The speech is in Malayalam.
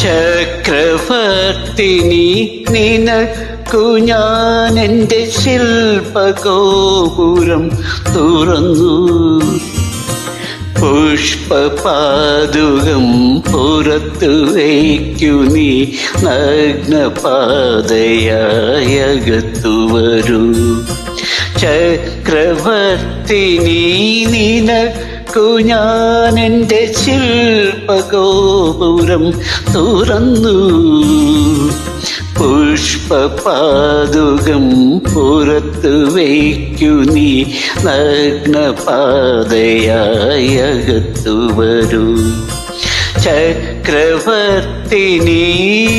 ചക്രവർത്തിനി നിനക്കു ഞാൻ എന്റെ ശില്പഗോപുരം തുറന്നു. പുഷ്പപാതുകം പുറത്തു വയ്ക്കു നീ നഗ്നപാതയായകത്തു വരൂ ചക്രവർത്തിനി നിനക്കു ഞാൻ എന്റെ ശില്പഗോപുരം തുറന്നു. പുഷ്പപാതുകം പുറത്തു വയ്ക്കു നീ. നഗ്നപാതയായകത്തു വരൂ. ചക്രവർത്തിനി